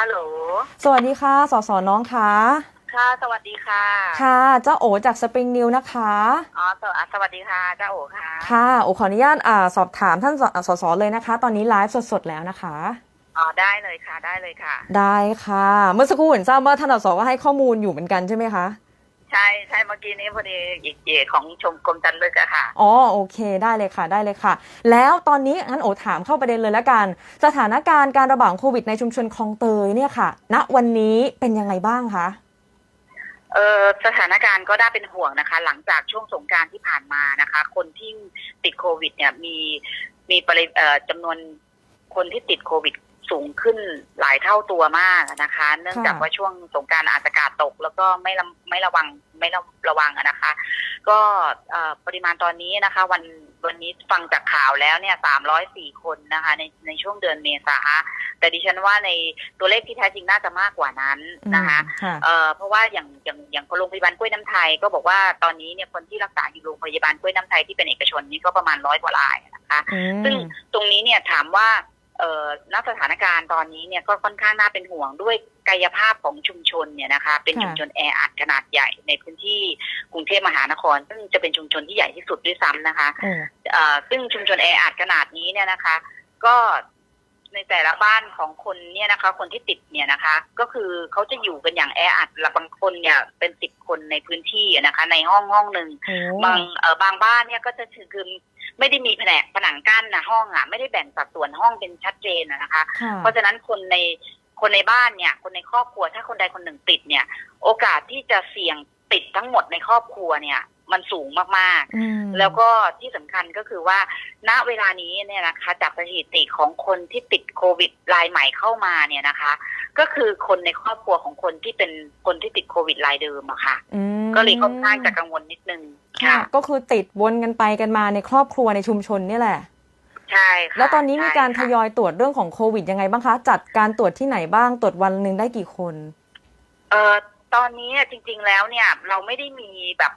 ฮัลโหล สวัสดีค่ะสสน้องคะค่ะ สวัสดีค่ะ ค่ะ เจ้าโอจากสปริงนิวนะคะ อ๋อสวสวัสดีค่ะ เจ้าโอค่ะ ค่ะ โอขออนุญาตอ่าสอบถามท่านสสสเลยนะคะ ตอนนี้ไลฟ์สดๆแล้วนะคะ อ๋อ ได้เลยค่ะ ได้เลยค่ะ ได้ค่ะ เมื่อสักครู่เห็นทราบว่าท่านสสก็ให้ข้อมูลอยู่เหมือนกันใช่ไหมคะใช่ใช่เมื่อกี้นี้พอดีอีกเอกของชมกรมจันทร์ลึกอะค่ะ อ๋อโอเคได้เลยค่ะได้เลยค่ะ แล้วตอนนี้งั้นโอถามเข้าประเด็นเลยละกัน สถานการณ์การระบาดของโควิดในชุมชนคลองเตยเนี่ยค่ะ ณวันนี้เป็นยังไงบ้างคะเออสถานการณ์ก็น่าเป็นห่วงนะคะ หลังจากช่วงสงกรารที่ผ่านมานะคะ คนที่ติดโควิด เนี่ยมีมีปริเอ่อจำนวนคนที่ติดโควิด สูงขึ้นหลายเท่าตัวมากนะคะ เนื่องจากว่าช่วงสงกรารอาจจะกาศตก แล้วก็ไม่ระไม่ระวังไม่ระระวังอะนะคะ ก็เอ่อปริมาณตอนนี้นะคะ วันวันนี้ฟังจากข่าวแล้วเนี่ยสามร้อยสี่คนนะคะ ในในช่วงเดือนเมษาแต่ดิฉันว่าในตัวเลขที่แท้จริงน่าจะมากกว่านั้นนะคะค่ะเอ่อเพราะว่าอย่างอย่างอย่างโรงพยาบาลกล้วยน้ำไทยก็บอกว่าตอนนี้เนี่ยคนที่รักษาอยู่โรงพยาบาลกล้วยน้ำไทยที่เป็นเอกชนนี่ก็ประมาณร้อยกว่ารายนะคะอืมซึ่งตรงนี้เนี่ยถามว่า เอ่อณสถานการณ์ตอนนี้เนี่ยก็ค่อนข้างน่าเป็นห่วงด้วยกายภาพของชุมชนเนี่ยนะคะ เป็นค่ะชุมชนแออัดขนาดใหญ่ในพื้นที่กรุงเทพมหานคร ซึ่งจะเป็นชุมชนที่ใหญ่ที่สุดด้วยซ้ำนะคะโอ้เอ่อซึ่งชุมชนแออัดขนาดนี้เนี่ยนะคะ ก็ในแต่ละบ้านของคนเนี่ยนะคะ คนที่ติดเนี่ยนะคะ ก็คือเขาจะอยู่กันอย่างแออัดและบางคนเนี่ยเป็นสิบคนในพื้นที่อะนะคะ ในห้องห้องหนึ่งโอ้บางเออบางบ้านเนี่ยก็จะถือคือ ไม่ได้มีแผนกผนังกั้นนะห้องอะไม่ได้แบ่งสัดส่วนห้องเป็นชัดเจนอะนะคะค่ะเพราะฉะนั้นคนในคนในบ้านเนี่ย คนในครอบครัวถ้าคนใดคนหนึ่งติดเนี่ย โอกาสที่จะเสี่ยงติดทั้งหมดในครอบครัวเนี่ย มันสูงมากๆอืมแล้วก็ที่สำคัญก็คือว่า ณเวลานี้เนี่ยนะคะจากสถิติของคนที่ติดโควิดรายใหม่เข้ามาเนี่ยนะคะ ก็คือคนในครอบครัวของคนที่เป็นคนที่ติดโควิดรายเดิมอะค่ะอืม ก็เลยค่อนข้างจะกังวลนิดนึงค่ะค่ะ ก็คือติดวนกันไปกันมาในครอบครัวในชุมชนเนี่ยแหละ ใช่ค่ะแล้วตอนนี้มีการทใช่ค่ะยอยตรวจเรื่องของโควิดยังไงบ้างคะ จัดการตรวจที่ไหนบ้างตรวจวันหนึ่งได้กี่คน เอ่อตอนนี้จริง ๆ แล้วเนี่ย เราไม่ได้มีแบบ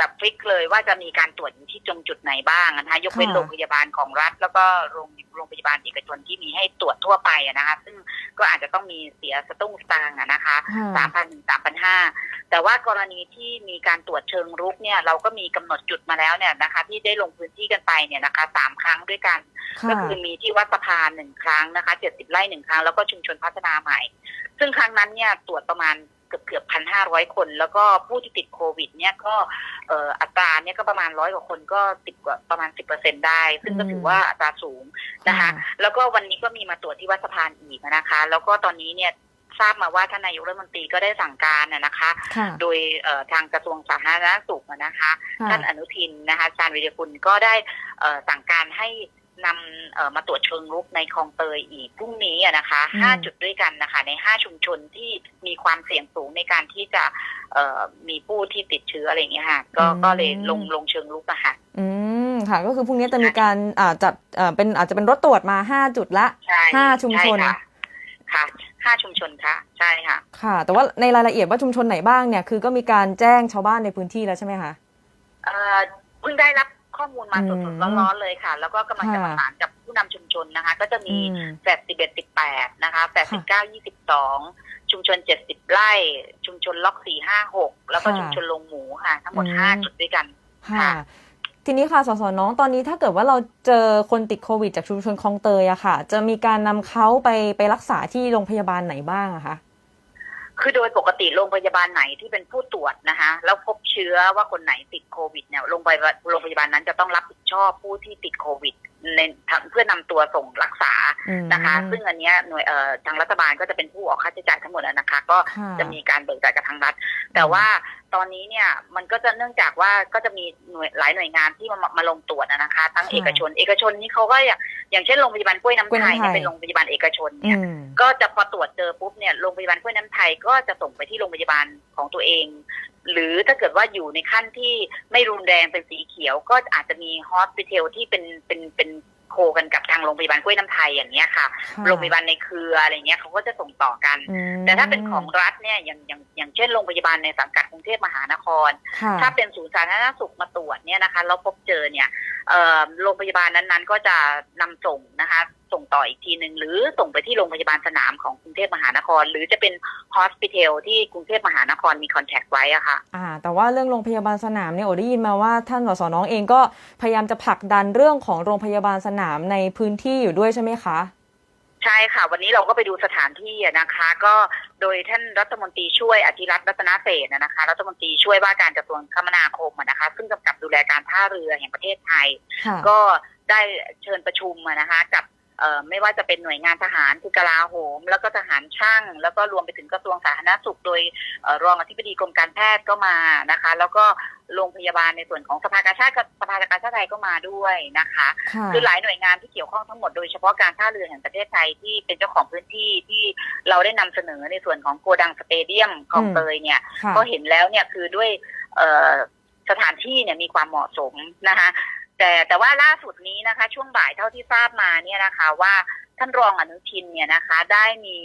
แบบแบบฟิกเลยว่าจะมีการตรวจอยู่ที่จงจุดไหนบ้างนะคะยกเว้นค่ะโรงพยาบาลของรัฐ แล้วก็โรงโรงพยาบาลเอกชนที่มีให้ตรวจทั่วไปอะนะคะซึ่งก็อาจจะต้องมีเสียสตุ้งสตางค์อะนะคะค่ะสามพันถึงสามพันห้าแต่ว่ากรณีที่มีการตรวจเชิงรุกเนี่ยเราก็มีกำหนดจุดมาแล้วเนี่ยนะคะ ที่ได้ลงพื้นที่กันไปเนี่ยนะคะสามครั้งด้วยกัน ก็ค่ะคือมีที่วัดสะพานหนึ่งครั้งนะคะเจ็ดสิบไร่หนึ่งครั้งแล้วก็ชุมชนพัฒนาใหม่ ซึ่งครั้งนั้นเนี่ยตรวจประมาณ เกือบเกือบพันห้าร้อยคน แล้วก็ผู้ที่ติดโควิด เนี่ยก็เอ่ออัตราเนี่ยก็ประมาณร้อยกว่าคนก็ติดกว่าประมาณสิบเปอร์เซ็นได้ ซึ่งก็ถือว่าอัตราสูงนะคะ แล้วก็วันนี้ก็มีมาตรวจที่วัดสะพานอีกนะคะ แล้วก็ตอนนี้เนี่ยทราบมาว่าท่านนายกรัฐมนตรีก็ได้สั่งการนะนะคะค่ะโดยเอ่อทางกระทรวงสาธารณสุขนะคะค่ะท่านอนุทินนะคะชาญวิรกุลก็ได้เอ่อสั่งการให้ นำเอ่อมาตรวจเชิงรุกในคลองเตยอีกพรุ่งนี้อะนะคะอืมห้าจุดด้วยกันนะคะ ในห้าชุมชนที่มีความเสี่ยงสูงในการที่จะเอ่อมีผู้ที่ติดเชื้ออะไรอย่างเงี้ยค่ะ ก็ก็เลยลงลงเชิงรุกอะค่ะ อืมค่ะ ก็คือพรุ่งนี้จะมีการอ่าจัดอ่าเป็นอาจจะเป็นรถตรวจมาห้าจุดละใช่ห้าชุมชนใค่ะค่ะห้าชุมชนค่ะ ใช่ค่ะ ค่ะ แต่ว่าในรายละเอียดว่าชุมชนไหนบ้างเนี่ย คือก็มีการแจ้งชาวบ้านในพื้นที่แล้วใช่ไหมคะเอ่อเพิ่งได้รับ ข้อมูลมาอืสมดๆร้อนๆเลยค่ะ แล้วก็กำลังจะค่ะประสานกับผู้นำชุมชนนะคะ ก็จะมีอืมแปดสิบเอ็ดสิบแปดนะคะแปดสิบเก้ายี่สิบสองชุมชนเจ็ดสิบไร่ ชุมชนล็อกสี่ห้าหกแล้วก็ค่ะชุมชนลงหมูค่ะ ทั้งหมดอืมห้าจุดด้วยกันค่ะค่ะทีนี้ค่ะสสน้องตอนนี้ถ้าเกิดว่าเราเจอคนติดโควิด จากชุมชนคลองเตยอะค่ะ จะมีการนำเขาไปไปรักษาที่โรงพยาบาลไหนบ้างอะคะ คือโดยปกติโรงพยาบาลไหนที่เป็นผู้ตรวจนะคะแล้วพบเชื้อว่าคนไหนติดโควิดเนี่ยโรงพยาบาลโรงพยาบาลนั้นจะต้องรับผิดชอบผู้ที่ติดโควิด ในเพื่อนำตัวส่งรักษาอืมนะคะ ซึ่งอันเนี้ยหน่วยเอ่อทางรัฐบาลก็จะเป็นผู้ออกค่าใช้จ่ายทั้งหมดอะนะคะ ก็ค่ะจะมีการเบิกจ่ายกับทางรัฐ แต่ว่าตอนนี้เนี่ยมันก็จะเนื่องจากว่าก็จะมีหน่วยหลายหน่วยงานที่มามามาลงตรวจอะนะคะทั้งค่ะเอกชน เอกชนนี่เขาก็อย่างอย่างเช่นโรงพยาบาลกล้วยน้ำกล้วยไทน้ำยไทยเนี่ยเป็นโรงพยาบาลเอกชนอืเนี่ยมก็จะพอตรวจเจอปุ๊บเนี่ยโรงพยาบาลกล้วยน้ำไทยก็จะส่งไปที่โรงพยาบาลของตัวเอง หรือถ้าเกิดว่าอยู่ในขั้นที่ไม่รุนแรงเป็นสีเขียว ก็อาจจะมีฮอสพิทอลที่เป็นเป็นเป็นโคกันกับทางโรงพยาบาลกล้วยน้ำไทยอย่างเงี้ยค่ะค่ะโรงพยาบาลในเครืออะไรเงี้ยเขาก็จะส่งต่อกันอืมแต่ถ้าเป็นของรัฐเนี่ยอย่างอย่างอย่างเช่นโรงพยาบาลในสังกัดกรุงเทพมหานครค่ะถ้าเป็นศูนย์สาธารณสุขมาตรวจเนี่ยนะคะแล้วพบเจอเนี่ยเอ่อโรงพยาบาลนั้นๆ ก็จะนำส่งนะคะ ส่งต่ออีกทีหนึ่งหรือส่งไปที่โรงพยาบาลสนามของกรุงเทพมหานคร หรือจะเป็นฮอสพิทอลที่กรุงเทพมหานครมีคอนแทคไว้อะค่ะอ่าแต่ว่าเรื่องโรงพยาบาลสนามเนี่ยโอได้ยินมาว่าท่านสสน้องเองก็พยายามจะผลักดันเรื่องของโรงพยาบาลสนามในพื้นที่อยู่ด้วยใช่ไหมคะใช่ค่ะ วันนี้เราก็ไปดูสถานที่อะนะคะ ก็โดยท่านรัฐมนตรีช่วยอธิรัตน์รัตนเศรษฐ์นะคะ รัฐมนตรีช่วยว่าการกระทรวงคมนาคมอะนะคะ ซึ่งกำกับดูแลการท่าเรือแห่งประเทศไทยค่ะก็ได้เชิญประชุมอะนะคะกับเอ่อ ไม่ว่าจะเป็นหน่วยงานทหารคือกลาโหม แล้วก็ทหารช่าง แล้วก็รวมไปถึงกระทรวงสาธารณสุข โดยเอ่อรองอธิบดีกรมการแพทย์ก็มานะคะ แล้วก็โรงพยาบาลในส่วนของสภากาชาติกับสภากาชาติไทยก็มาด้วยนะคะค่ะคือหลายหน่วยงานที่เกี่ยวข้องทั้งหมดโดยเฉพาะการท่าเรือแห่งประเทศไทยที่เป็นเจ้าของพื้นที่ที่เราได้นำเสนอในส่วนของโกดังสเตเดียมคลองเตยเนี่ยค่ะก็เห็นแล้วเนี่ยคือด้วยเอ่อสถานที่เนี่ยมีความเหมาะสมนะคะ แต่แต่ว่าล่าสุดนี้นะคะ ช่วงบ่ายเท่าที่ทราบมาเนี่ยนะคะ ว่าท่านรองอนุทินเนี่ยนะคะ ได้มี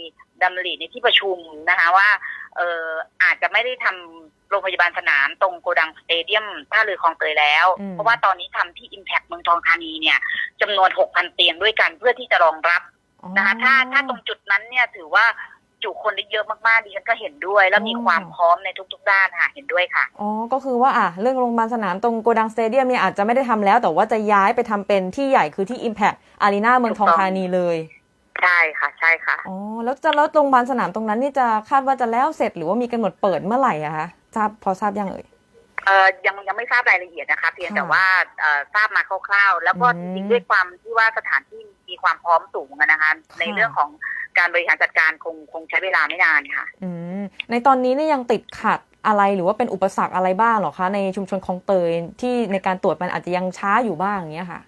ดำริในที่ประชุมนะคะว่าเอ่ออาจจะไม่ได้ทำโรงพยาบาลสนามตรงโกดังสเตเดียมท่าเรือคลองเตยแล้วอืมเพราะว่าตอนนี้ทำที่ Impact เมืองทองธานีเนี่ยจำนวน 6,000 เตียงด้วยกันเพื่อที่จะรองรับนะคะถ้าถ้าตรงจุดนั้นเนี่ยถือว่า จุคนได้เยอะมากๆดิฉันก็เห็นด้วย แล้วมีความพร้อมในทุก ๆ ด้านค่ะเห็นด้วยค่ะอ๋อก็คือว่าอะเรื่องโรงพยาบาลสนามตรงโกดังสเตเดียมเนี่ยอาจจะไม่ได้ทำแล้ว แต่ว่าจะย้ายไปทำเป็นที่ใหญ่คือที่ Impact Arena เมืองทองธานีเลยใช่ค่ะใช่ค่ะอ๋อแล้วจะแล้วโรงพยาบาลสนามตรงนั้นนี่จะคาดว่าจะแล้วเสร็จหรือว่ามีกำหนดเปิดเมื่อไหร่อะคะทราบพอทราบยังเอ่ยเอ่อยังยังไม่ทราบรายละเอียดนะคะ เพียงค่ะแต่ว่าเอ่อทราบมาคร่าวๆ แล้วก็อืจมริงๆด้วยความที่ว่าสถานที่ มีความพร้อมสูงอะนะคะ ในเรื่องของการบริหารจัดการคงคงใช้เวลาไม่นานค่ะอืมในตอนนี้เนี่ยยังติดขัดอะไรหรือว่าเป็นอุปสรรคอะไรบ้างเหรอคะในชุมชนคลองเตยที่ในการตรวจมันอาจจะยังช้าอยู่บ้างอย่างเงี้ยค่ะ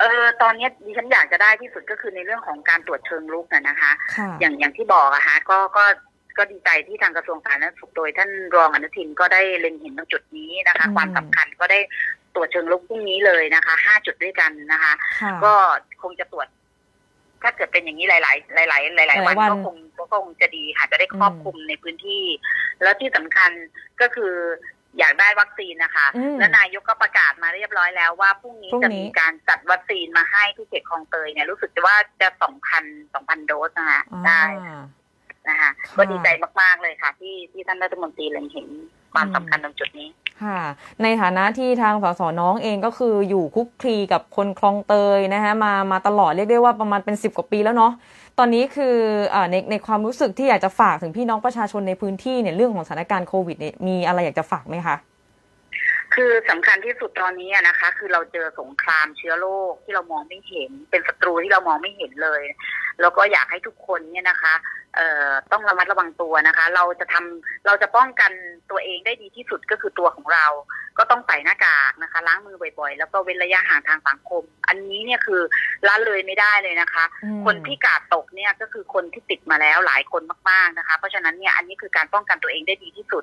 เออตอนนี้ดิฉันอยากจะได้ที่สุดก็คือในเรื่องของการตรวจเชิงลุกนะนะคะค่ะอย่างอย่างที่บอกอะฮะก็ก็ก็ดีใจที่ทางกระทรวงสาธารณสุขโดยท่านรองอนุทินก็ได้เล็งเห็นตรงจุดนี้นะคะอืมความสำคัญก็ได้ ตรวจเชิงลุกพรุ่งนี้เลยนะคะห้าจุดด้วยกันนะคะค่ะก็คงจะตรวจ ถ้าเกิดเป็นอย่างนี้หลาย ๆ หลาย ๆ หลาย ๆ วันหลายๆวันก็คงก็คงจะดีค่ะจะได้ครอบอืมคลุมในพื้นที่ แล้วที่สำคัญก็คืออยากได้วัคซีนนะคะอืมและนายกก็ประกาศมาเรียบร้อยแล้วว่าพรุ่งนี้พรุ่งจะนี้มีการจัดวัคซีนมาให้ที่เขตคลองเตยเนี่ยรู้สึกว่าจะสองพันสองพันโดสนะคะได้อ่านะคะค่ะก็ดีใจมาก ๆ เลยค่ะ ที่ที่ท่านรัฐมนตรีเล็งเห็น ความอืมสำคัญตรงจุดนี้ค่ะ ในฐานะที่ทางสสน้องเองก็คืออยู่คุกคลีกับคนคลองเตยนะคะมามาตลอดเรียกได้ว่าประมาณเป็นสิบกว่าปีแล้วเนาะตอนนี้คืออ่าในในความรู้สึกที่อยากจะฝากถึงพี่น้องประชาชนในพื้นที่เนี่ยเรื่องของสถานการณ์โควิดเนี่ยมีอะไรอยากจะฝากไหมคะคือสำคัญที่สุดตอนนี้อะนะคะ คือเราเจอสงครามเชื้อโรคที่เรามองไม่เห็น เป็นศัตรูที่เรามองไม่เห็นเลย แล้วก็อยากให้ทุกคนเนี่ยนะคะ เอ่อต้องระมัดระวังตัวนะคะ เราจะทำเราจะป้องกันตัวเองได้ดีที่สุดก็คือตัวของเรา ก็ต้องใส่หน้ากากนะคะ ล้างมือบ่อยๆ แล้วก็เว้นระยะห่างทางสังคม อันนี้เนี่ยคือละเลยไม่ได้เลยนะคะอืมคนที่กาดตกเนี่ยก็คือคนที่ติดมาแล้วหลายคนมากๆนะคะ เพราะฉะนั้นเนี่ยอันนี้คือการป้องกันตัวเองได้ดีที่สุด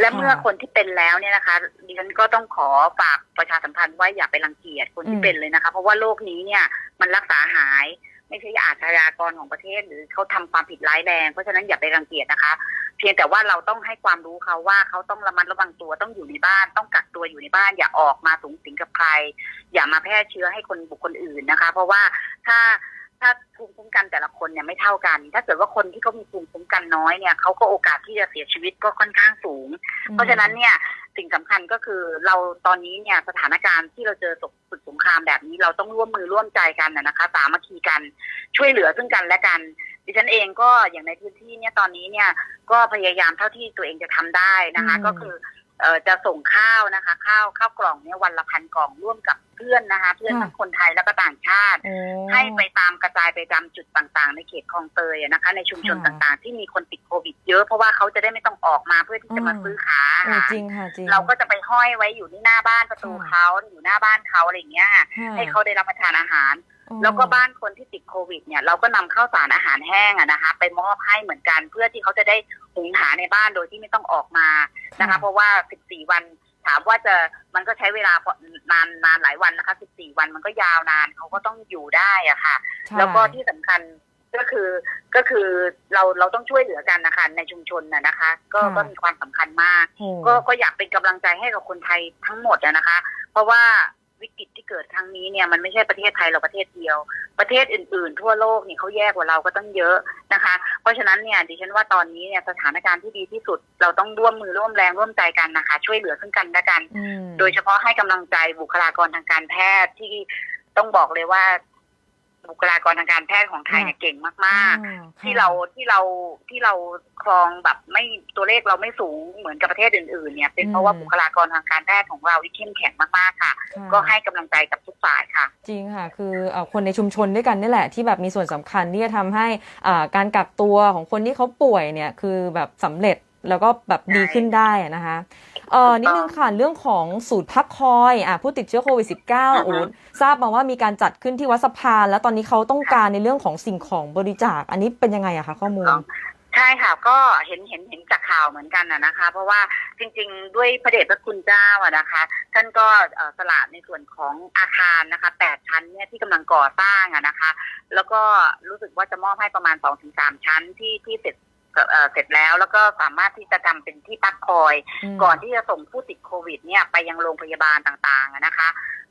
และค่ะเมื่อคนที่เป็นแล้วเนี่ยนะคะดิฉันก็ต้องขอฝากประชาสัมพันธ์ว่าอย่าไปรังเกียจคนที่เป็นเลยนะคะ เพราะว่าโรคนี้เนี่ยมันรักษาหาย ไม่ใช่อาชญากรของประเทศ หรือเขาทำความผิดร้ายแรงเพราะฉะนั้นอย่าไปรังเกียจนะคะ เพียงแต่ว่าเราต้องให้ความรู้เขาว่าเขาต้องระมัดระวังตัวต้องอยู่ในบ้าน ต้องกักตัวอยู่ในบ้าน อย่าออกมาสูงสิงกับใคร อย่ามาแพร่เชื้อให้คนบุคคลอื่นนะคะ เพราะว่าถ้า ถ้าภูมิคุ้มกันแต่ละคนเนี่ยไม่เท่ากัน ถ้าเกิดว่าคนที่เขามีภูมิคุ้มกันน้อยเนี่ยเขาก็โอกาสที่จะเสียชีวิตก็ค่อนข้างสูง เพราะฉะนั้นเนี่ยสิ่งสำคัญก็คือเราตอนนี้เนี่ยสถานการณ์ที่เราเจอศึกสงครามแบบนี้เราต้องร่วมมือร่วมใจกันนะนะคะสามัคคีกันช่วยเหลือซึ่งกันและกัน ดิฉันเองก็อย่างในพื้นที่เนี่ยตอนนี้เนี่ยก็พยายามเท่าที่ตัวเองจะทำได้นะคะอืมก็คือเอ่อจะส่งข้าวนะคะ ข้าวข้าวกล่องเนี่ยวันละพันกล่องร่วมกับ เพื่อนนะคะ เพื่อนทั้งคนไทยแล้วก็ต่างชาติโอ้ให้ไปตามกระจายไปตามจุดต่างๆ ในเขตคลองเตยอะนะคะ ในชุมชนค่ะต่างๆ ที่มีคนติดโควิดเยอะเพราะว่าเขาจะได้ไม่ต้องออกมาเพื่อที่จะมาอืมซื้อหาอาเออหารจริงค่ะจริงเราก็จะไปห้อยไว้อยู่ที่หน้าบ้านประตูค่ะเขาอยู่หน้าบ้านเขาอะไรอย่างเงี้ยค่ะให้เขาได้รับประทานอาหารอ๋อแล้วก็บ้านคนที่ติดโควิดเนี่ยเราก็นำข้าวสารอาหารแห้งอะนะคะ ไปมอบให้เหมือนกันเพื่อที่เขาจะได้หุงหาในบ้านโดยที่ไม่ต้องออกมานะคะ เพราะว่า 14 วัน ถามว่าจะมันก็ใช้เวลาพอนานนานหลายวันนะคะ 14 วันมันก็ยาวนานเขาก็ต้องอยู่ได้อะค่ะใช่แล้วก็ที่สำคัญก็คือก็คือเราเราต้องช่วยเหลือกันนะคะในชุมชนน่ะนะคะ ก็ค่ะก็มีความสำคัญมากโอ้ก็ก็อยากเป็นกำลังใจให้กับคนไทยทั้งหมดอะนะคะ เพราะว่า วิกฤตที่เกิดครั้งนี้เนี่ยมันไม่ใช่ประเทศไทยเราประเทศเดียว ประเทศอื่น ๆ ทั่วโลกนี่เขาแย่กว่าเราก็ต้องเยอะนะคะ เพราะฉะนั้นเนี่ยดิฉันว่าตอนนี้เนี่ยสถานการณ์ที่ดีที่สุด เราต้องร่วมมือร่วมแรงร่วมใจกันนะคะ ช่วยเหลือซึ่งกันและกันอืมโดยเฉพาะให้กำลังใจบุคลากรทางการแพทย์ที่ต้องบอกเลยว่า บุคลากรทางการแพทย์ของไทยเนี่ยเก่งมากอ่าๆค่ะที่เราที่เราที่เราครองแบบไม่ตัวเลขเราไม่สูงเหมือนกับประเทศอื่นๆเนี่ยเป็นเพราะว่าบุคลากรทางการแพทย์ของเราที่เข้มแข็งมากๆค่ะ ค่ะก็ให้กำลังใจกับทุกฝ่ายค่ะ จริงค่ะ คือเอ่อคนในชุมชนด้วยกันนี่แหละที่แบบมีส่วนสำคัญที่จะทำให้อ่าการกักตัวของคนที่เขาป่วยเนี่ยคือแบบสำเร็จแล้วก็แบบดีขึ้นได้อะนะคะ เออนิดนึงค่ะเรื่องของศูนย์พักคอยอะผู้ติดเชื้อโควิด -19 โอ้โหทราบมาว่ามีการจัดขึ้นที่วัดสะพานแล้วตอนนี้เขาต้องการในเรื่องของสิ่งของบริจาค อันนี้เป็นยังไงอะคะข้อมูลใช่ค่ะก็เห็นเห็นเห็นจากข่าวเหมือนกันนะนะคะ เพราะว่าจริง ๆ ด้วยพระเดชพระคุณเจ้าอะนะคะ ท่านก็เอ่อสละในส่วนของอาคารนะคะแปดชั้นเนี่ยที่กำลังก่อสร้างอะนะคะ แล้วก็รู้สึกว่าจะมอบให้ประมาณสองถึงสามชั้นที่ที่เสร็จ เอ่อเสร็จแล้ว แล้วก็สามารถที่จะทำเป็นที่พักคอย ก่อนที่จะส่งผู้ติดโควิดเนี่ยไปยังโรงพยาบาลต่างๆอะนะคะ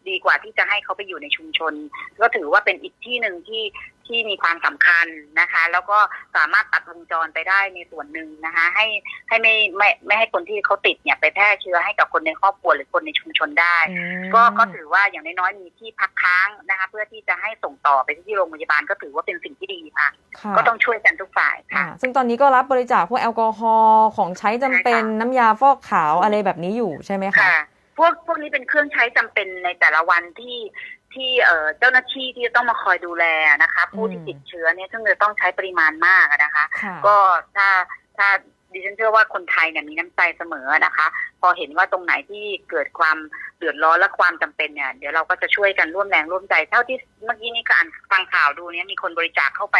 ดีกว่าที่จะให้เขาไปอยู่ในชุมชน ก็ถือว่าเป็นอีกที่หนึ่งที่ที่มีความสำคัญนะคะ แล้วก็สามารถตัดวงจรไปได้ในส่วนหนึ่งนะคะ ให้ให้ไม่ไม่ไม่ให้คนที่เขาติดเนี่ยไปแพร่เชื้อให้กับคนในครอบครัวหรือคนในชุมชนได้อืมก็ก็ถือว่าอย่างน้อยๆมีที่พักค้างนะคะ เพื่อที่จะให้ส่งต่อไปที่โรงพยาบาลก็ถือว่าเป็นสิ่งที่ดีค่ะค่ะก็ต้องช่วยกันทุกฝ่ายอ่าค่ะ ซึ่งตอนนี้ก็รับบริจาคพวกแอลกอฮอล์ของใช้จำเป็นใช่ค่ะน้ำยาฟอกขาวอะไรแบบนี้อยู่ใช่ไหมคะค่ะ พวกพวกนี้เป็นเครื่องใช้จำเป็นในแต่ละวันที่ที่เอ่อเจ้าหน้าที่ที่จะต้องมาคอยดูแลนะคะ ผู้ที่อืมติดเชื้อเนี่ยซึ่งจะต้องใช้ปริมาณมากอะนะคะค่ะก็ถ้าถ้าดิฉันเชื่อว่าคนไทยเนี่ยมีน้ำใจเสมอนะคะ พอเห็นว่าตรงไหนที่เกิดความเดือดร้อนและความจำเป็นเนี่ยเดี๋ยวเราก็จะช่วยกันร่วมแรงร่วมใจ เท่าที่เมื่อกี้นี่ก็อ่านฟังข่าวดูเนี่ยมีคนบริจาคเข้าไป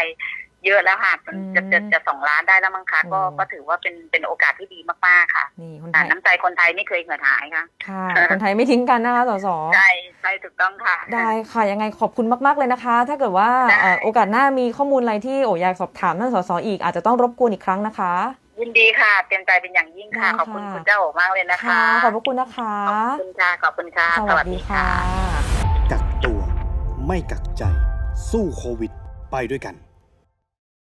เยอะแล้วค่ะจะจะจะสองล้านได้แล้วมั้งคะก็ก็ถือว่าเป็นเป็นโอกาสที่ดีมากๆค่ะนี่คนไทอ่ายน้ำใจคนไทยไม่เคยเหือดหายค่ะค่ะ คนไทยไม่ทิ้งกันนะคะสสใช่ใช่ถูกต้องค่ะ ได้ค่ะยังไงขอบคุณมากๆเลยนะคะ ถ้าเกิดว่าได้เอ่อโอกาสหน้ามีข้อมูลอะไรที่โออยากสอบถามท่านสสอีกอาจจะต้องรบกวนอีกครั้งนะคะยินดีค่ะเต็มใจเป็นอย่างยิ่งค่ะได้ขอบคุณค่ะคุณเจ้าโอมากเลยนะคะค่ะขอบพระคุณนะคะ ขอบคุณค่ะ ขอบคุณค่ะ สวัสดีค่ะ กักตัว ไม่กักใจ สู้โควิด ไปด้วยกัน